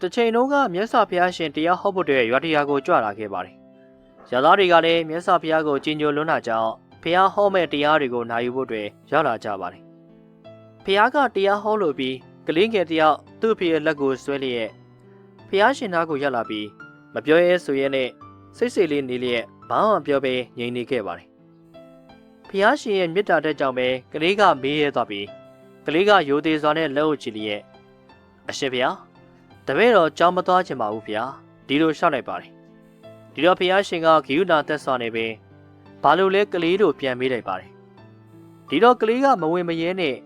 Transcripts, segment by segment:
တစ်ချိန်လုံးကမြတ်စွာဘုရားရှင်တရားဟောဖို့အတွက်ရွာတရားကိုကြွလာခဲ့ပါတယ်။ရသားတွေကလည်းမြတ်စွာဘုရားကိုကြည်ညိုလွန်းတာကြောင့်ဘုရားဟောမဲ့တရားတွေကိုနာယူဖို့အတွက်ရောက်လာကြပါတယ်။ဘုရားကတရားဟောလို့ပြီးကလေးငယ်တယောက်သူ့ဖေရဲ့လက်ကိုဆွဲလျက်ဘုရားရှင်သားကိုရောက်လာပြီးမပြောရဲဆိုရဲနဲ့စိတ်စိတ်လေးနေလျက်ဘာမှမပြောဘဲငြိမ်နေခဲ့ပါတယ်။ဘုရားရှင်ရဲ့မေတ္တာတဲ့ကြောင့်ပဲကလေးကမေးရဲသွားပြီးကလေးကရိုသေစွာနဲ့လက်အုပ်ချီလျက်အရှင်ဘုရား တပည့်တော်ကြောင်းမသွားချင်ပါဘူးဗျာဒီလိုရှောက်လိုက်ပါတယ်ဒီတော့ဘုရားရှင်ကဂိယုနာသက်စွာနေပင်ဘာလို့လဲကလေးတို့ပြန်မေးလိုက်ပါတယ်ဒီတော့ကလေးကမဝင်မရဲနဲ့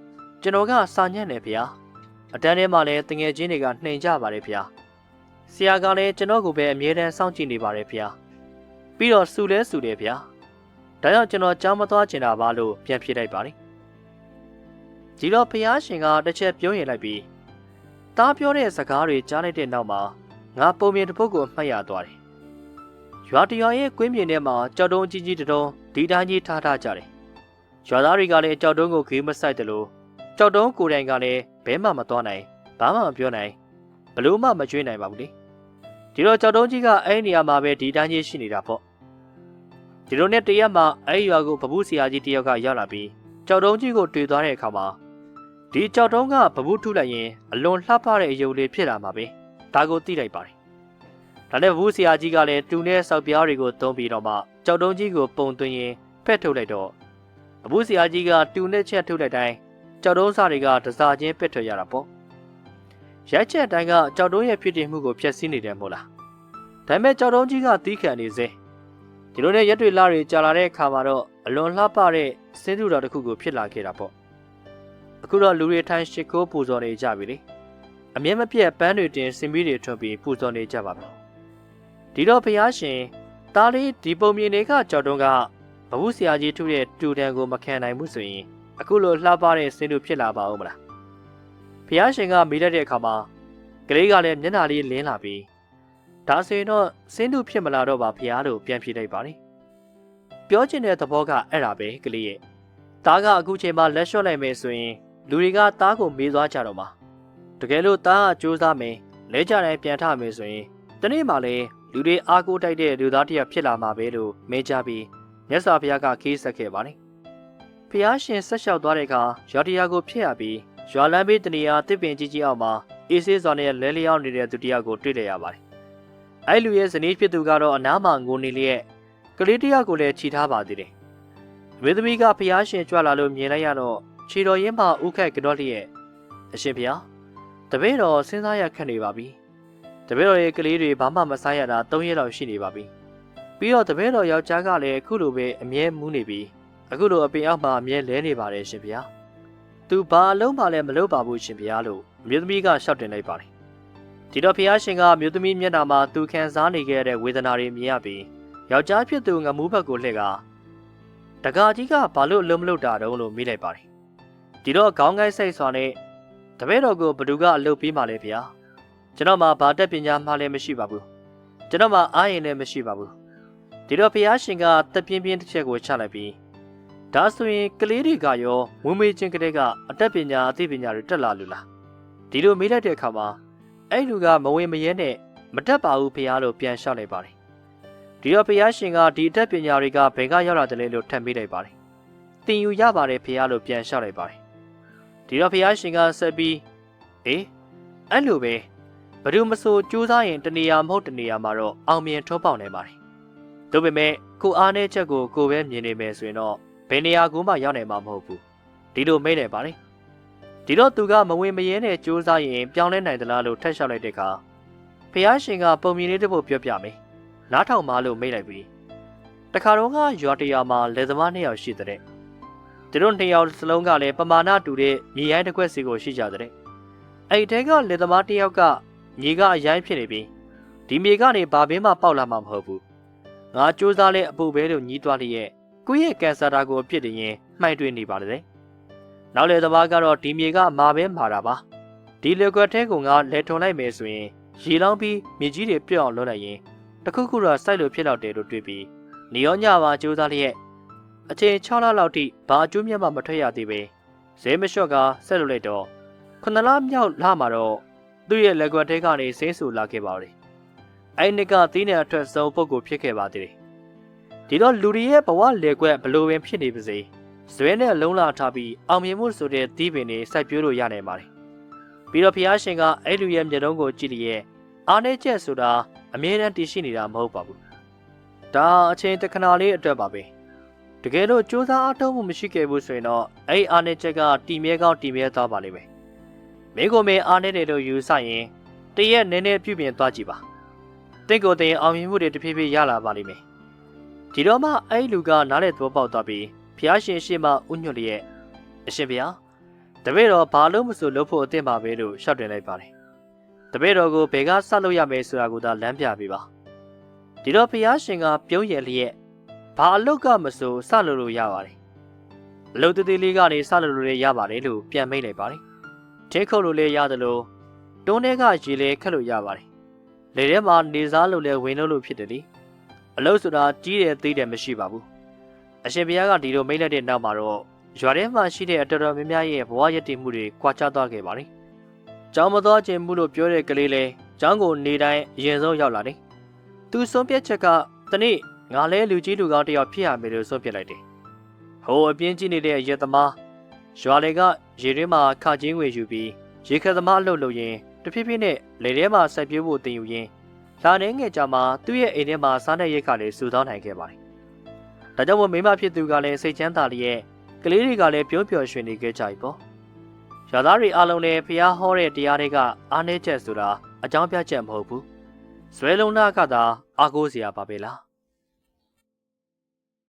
ကျွန်တော်ကစာညံ့နေဗျာအတန်းထဲမှာလည်းတငယ်ချင်းတွေကနှိမ်ကြပါတယ်ဗျာဆရာကလည်းကျွန်တော်ကိုပဲအမြဲတမ်းစောင့်ကြည့်နေပါတယ်ဗျာပြီးတော့စူလဲစူတယ်ဗျာဒါကြောင့်ကျွန်တော်ကြောင်းမသွားချင်တာပါလို့ပြန်ဖြေလိုက်ပါတယ်ဒီတော့ဘုရားရှင်ကတစ်ချက်ပြောရင်လိုက်ပြီး တားပြောတဲ့စကားတွေကြားလိုက်တဲ့နောက်မှာငါပုံမြင်တစ်ပုဒ်ကိုအမှတ်ရသွားတယ်။ရွာတရွာရဲ့ကွင်းပြင်ထဲမှာကြောက်တုံးကြီးကြီးတုံးဒီတိုင်းကြီးထားထားကြတယ်။ရွာသားတွေကလည်းကြောက်တုံးကိုခေးမဆိုင်တယ်လို့ကြောက်တုံးကိုယ်တိုင်ကလည်းဘဲမှမသွားနိုင်ဘာမှမပြောနိုင်ဘလို့မှမကြွေးနိုင်ပါဘူးလေ။ဒီတော့ကြောက်တုံးကြီးကအဲ့ဒီနေရာမှာပဲဒီတိုင်းကြီးရှိနေတာပေါ့။ဒီလိုနဲ့တရက်မှအဲ့ရွာကိုပပူးဆရာကြီးတယောက်ကရောက်လာပြီးကြောက်တုံးကြီးကိုတွေ့သွားတဲ့အခါမှာ ဒီကြောက်တုံးကပပူးထုလိုက်ရင်အလွန်လှပတဲ့အယုံလေးဖြစ်လာမှာပဲဒါကိုသိလိုက်ပါတယ်ဒါနဲ့ဘူးဆရာကြီးကလည်းတူနဲ့ဆောက်ပြားတွေကိုသုံးပြီးတော့မှကြောက်တုံးကြီးကိုပုံသွင်းရင်ဖက်ထုတ်လိုက်တော့အဘူးဆရာကြီးကတူနဲ့ချက်ထုတ်လိုက်တိုင်းကြောက်တုံးစားတွေကတစားချင်းပက်ထွက်ရတာပေါ့ရိုက်ချက်တိုင်းကကြောက်တုံးရဲ့ဖြစ်တည်မှုကိုဖျက်ဆီးနေတယ်မို့လားဒါပေမဲ့ကြောက်တုံးကြီးကတီးခံနေစေဒီလိုနဲ့ရက်တွေလာတွေကြာလာတဲ့အခါမှာတော့အလွန်လှပတဲ့စင်းတူတော်တစ်ခုကိုဖြစ်လာခဲ့တာပေါ့ အခုတော့လူတွေထိုင်ရှ िख ိုးပူဇော်နေကြပြီလေအမြဲမပြတ်ပန်းတွေတင်စင်ပြီးတွေထွန်ပြီးပူဇော်နေကြပါပြီဒီတော့ဘုရားရှင်သားလေးဒီပုံမြင်တွေကကြောက်တုံးကဘဝဆရာကြီးထုတဲ့တူတန်ကိုမခံနိုင်ဘူးဆိုရင်အခုလိုလှပတဲ့စင်တူဖြစ်လာပါဦးမလားဘုရားရှင်ကမိလိုက်တဲ့အခါမှာကလေးကလည်းမျက်နှာလေးလင်းလာပြီးဒါဆိုရင်တော့စင်တူဖြစ်မလာတော့ပါဘုရားလို့ပြန်ဖြေလိုက်ပါလေပြောချင်တဲ့သဘောကအဲ့ဒါပဲကလေးရဲ့သားကအခုချိန်မှာလက်လျှော့လိုက်မယ်ဆိုရင် လူတွေကသားကိုမေးသွားကြတော့မှာတကယ်လို့သားကစူးစမ်းမယ်လဲကြတိုင်းပြန်ထမယ်ဆိုရင်တနေ့မှလည်းလူတွေအားကိုးတိုက်တဲ့လူသားတစ်ယောက်ဖြစ်လာမှာပဲလို့မေးကြပြီးမြတ်စွာဘုရားကခေးဆက်ခဲ့ပါတယ်ဖျားရှင်ဆက်လျှောက်သွားတဲ့အခါရွာတရားကိုဖျက်ရပြီးရွာလမ်းဘေးတနေရာတစ်ပင်ကြီးကြီးအောက်မှာအေးဆေးစွာနဲ့လဲလျောင်းနေတဲ့သူတစ်ယောက်ကိုတွေ့လိုက်ရပါတယ်အဲ့လူရဲ့ဇနီးဖြစ်သူကတော့အနားမှာငိုနေလျက်ကလေးတစ်ယောက်ကိုလည်းခြိထားပါသေးတယ်ဝေသမီးကဖျားရှင်ကြွလာလို့မြင်လိုက်ရတော့ ခြေတော်ရင်းမှဥခက်ကြော့လျက်အရှင်ဖျားတပည့်တော်စဉ်းစားရခက်နေပါပြီတပည့်တော်ရဲ့ကလေးတွေဘာမှမစားရတာ၃ရက်လောက်ရှိနေပါပြီပြီးတော့တပည့်တော်ယောက်ျားကလည်းအခုလိုပဲအမြဲမူးနေပြီးအခုလိုအပင်အောက်မှာအမြဲလဲနေပါတယ်ရှင်ဗျာသူဘာအလုံးမှလည်းမလုပ်ပါဘူးရှင်ဗျာလို့မြို့သမီးကရှောက်တင်လိုက်ပါတယ်ဒီတော့ဖျားရှင်ကမြို့သမီးမျက်နှာမှာသူခံစားနေခဲ့တဲ့ဝေဒနာတွေမြင်ရပြီးယောက်ျားဖြစ်သူငမူးဘက်ကိုလှည့်ကတကာကြီးကဘာလို့အလုံးမလုပ်တာတုံးလို့မေးလိုက်ပါတယ် ဒီတော့ခေါင်းကိုက်စိတ်စွာနဲ့တပည့်တော်ကိုဘသူကအလုပ်ပေးမှလဲဗျာကျွန်တော်မှာဘာတက်ပညာမှလည်းမရှိပါဘူးကျွန်တော်မှာအားရင်လည်းမရှိပါဘူးဒီတော့ဘုရားရှင်ကတက်ပြင်းပြင်းတစ်ချက်ကိုချလိုက်ပြီးဒါဆိုရင်ကလေးတွေကရောဝင်းမေးချင်းကလေးကအတက်ပညာအသိပညာတွေတက်လာလို့လားဒီလိုမေးလိုက်တဲ့အခါမှာအဲ့လူကမဝင်မရဲနဲ့မတက်ပါဘူးဘုရားလို့ပြန်လျှောက်လိုက်ပါတယ်ဒီတော့ဘုရားရှင်ကဒီအတက်ပညာတွေကဘယ်ကရောက်လာတယ်လဲလို့ထပ်မေးလိုက်ပါတယ်တင်ယူရပါတယ်ဘုရားလို့ပြန်လျှောက်လိုက်ပါတယ် ဒီတော့ဘုရားရှင်ကဆက်ပြီးအေးအဲ့လိုပဲဘယ်သူမဆိုကြိုးစားရင်တနေရာမဟုတ်တနေရာမှာတော့အောင်မြင်ထုံးပေါက်နိုင်ပါတယ်ဒါပေမဲ့ကိုအားနဲ့ချက်ကိုကိုပဲမြင်နေမယ်ဆိုရင်တော့ဘယ်နေရာကိုမှရောက်နိုင်မှာမဟုတ်ဘူးဒီလိုမိတ်နေပါလေဒီတော့သူကမဝင်မရဲနဲ့ကြိုးစားရင်ပြောင်းလဲနိုင်သလားလို့ထက်လျှောက်လိုက်တဲ့အခါဖះရှင်ကပုံမြင်လေးတစ်ပုဒ်ပြောပြမယ်နားထောင်ပါလို့မိတ်လိုက်ပြီးတခါတော့ကရွာတရာမှာလယ်သမားနှစ်ယောက်ရှိတဲ့ သူတို့နှစ်ယောက်စလုံးကလည်းပမာဏတူတဲ့မြေရိုင်းတစ်ခွက်စီကိုရှိကြတဲ့အဲ့တဲကလယ်သမားတစ်ယောက်ကမြေကအရိုင်းဖြစ်နေပြီးဒီမြေကနေဘာဘင်းမှပေါက်လာမှာမဟုတ်ဘူးငါစူးစမ်းလဲအပူပဲလို့ညီးသွားလျက်ကိုယ့်ရဲ့ကန်ဆာတာကိုအပြစ်တင်ရင်မှိုက်တွေ့နေပါလေနောက်လေသမားကတော့ဒီမြေကမာပဲမာတာပါဒီလေကွက်ထဲကငါလဲထုံလိုက်မယ်ဆိုရင်ရေလောင်းပြီးမြေကြီးတွေပြုတ်အောင်လုပ်လိုက်ရင်တခုခုတော့စိုက်လို့ဖြစ်တော့တယ်လို့တွေးပြီးနေရောညပါစူးစမ်းလျက် အချိန်6လလောက်ထိဘာအကျိုးမြတ်မှမထွက်ရသေးပဲဇဲမလျှော့ကဆက်လုပ်လိုက်တော့ခုနလမြောက်လာမှာတော့သူ့ရဲ့လက်ကွက်ထဲကနေဆင်းဆူလာခဲ့ပါတယ်။အဲ့နှစ်ကသီးနှံအထွက်ဆုံးပုဂ္ဂိုလ်ဖြစ်ခဲ့ပါသေးတယ်။ဒီတော့လူတွေရဲ့ဘဝလေကွက်ဘလို့ပင်ဖြစ်နေပါစေဇွဲနဲ့လုံးလာထားပြီးအောင်မြင်မှုဆိုတဲ့သီးပင်တွေစိုက်ပျိုးလို့ရနိုင်ပါတယ်။ပြီးတော့ဖျားရှင်ကအဲ့လူရဲ့မျက်လုံးကိုကြည့်လျက်အားနေချက်ဆိုတာအမြဲတမ်းတည်ရှိနေတာမဟုတ်ပါဘူး။ဒါအချိန်တစ်ခဏလေးအတွက်ပါပဲ။ တကယ်လို့စူးစမ်းအားထုတ်မှုမရှိခဲ့ဘူးဆိုရင်တော့အဲ့အားနေချက်ကတီမြဲကောင်းတီမြဲသွားပါလိမ့်မယ်။မင်းကိုမင်းအားနေတယ်လို့ယူဆရင်တရက်နည်းနည်းပြုပြင်သွားကြည့်ပါ။တင့်ကိုယ်တင်အောင်မြင်မှုတွေတဖြည်းဖြည်းရလာပါလိမ့်မယ်။ဒီတော့မှအဲ့လူကနားလေသဘောပေါက်သွားပြီးဖျားရှင်ရှေ့မှာဥညွတ်လျက်အရှင်ဘုရားတပည့်တော်ဘာလို့မဆိုလုပ်ဖို့အသင့်ပါပဲလို့ရှောက်တင်လိုက်ပါတယ်။တပည့်တော်ကိုဘယ်ကဆက်လို့ရမယ်ဆိုတာကိုသာလမ်းပြပေးပါ။ဒီတော့ဖျားရှင်ကပြုံးရလျက် ဘာအလုတ်ကမဆိုစလို့လို့ရပါတယ်။အလုတ်တသေးလေးကနေစလို့လို့လည်းရပါတယ်လို့ပြန်မိတ်လိုက်ပါတယ်။ထင်းခုတ်လို့လည်းရတယ်လို့တွန်းထဲကရေလဲခက်လို့ရပါတယ်။လေထဲမှာနေစားလို့လည်းဝင်လို့လို့ဖြစ်တယ်လေ။အလုတ်ဆိုတာကြီးတယ်သေးတယ်မရှိပါဘူး။အရှင်ဘုရားကဒီလိုမိတ်လိုက်တဲ့နောက်မှာတော့ရွာထဲမှာရှိတဲ့အတော်တော်များများရဲ့ဘဝရည်တည်မှုတွေကွာခြားသွားခဲ့ပါတယ်။ကျောင်းမသွားခြင်းမှုလို့ပြောတဲ့ကလေးလဲကျောင်းကိုနေတိုင်းအရင်ဆုံးရောက်လာတယ်။သူဆုံးဖြတ်ချက်ကတနေ့ ငါလဲလူကြီးလူကောင်းတစ်ယောက်ဖြစ်ရမယ်လို့ဆုံးဖြတ်လိုက်တယ်။ဟိုအပြင်းကြီးနေတဲ့ရဲသမားရွာတွေကရေရင်းမှာခါချင်းငွေယူပြီးရေခက်သမားအလုပ်လုပ်ရင်းတဖြည်းဖြည်းနဲ့လေထဲမှာဆက်ပြေးဖို့တင်ယူရင်းလာနေငယ်ကြမှာသူ့ရဲ့အိမ်ထဲမှာစားတဲ့ရိတ်ခါလေးစုဆောင်းနိုင်ခဲ့ပါတယ်။ဒါကြောင့်မို့မိမဖြစ်သူကလည်းစိတ်ချမ်းသာလျက်ကလေးတွေကလည်းပြုံးပျော်ရွှင်နေခဲ့ကြပြီပေါ့။ရွာသားတွေအားလုံးလည်းဖျားဟောတဲ့တရားတွေကအားနည်းချက်ဆိုတာအကြောင်းပြချက်မဟုတ်ဘူး။ဇွဲလုံးနာကသာအားကိုးစရာပါပဲလား။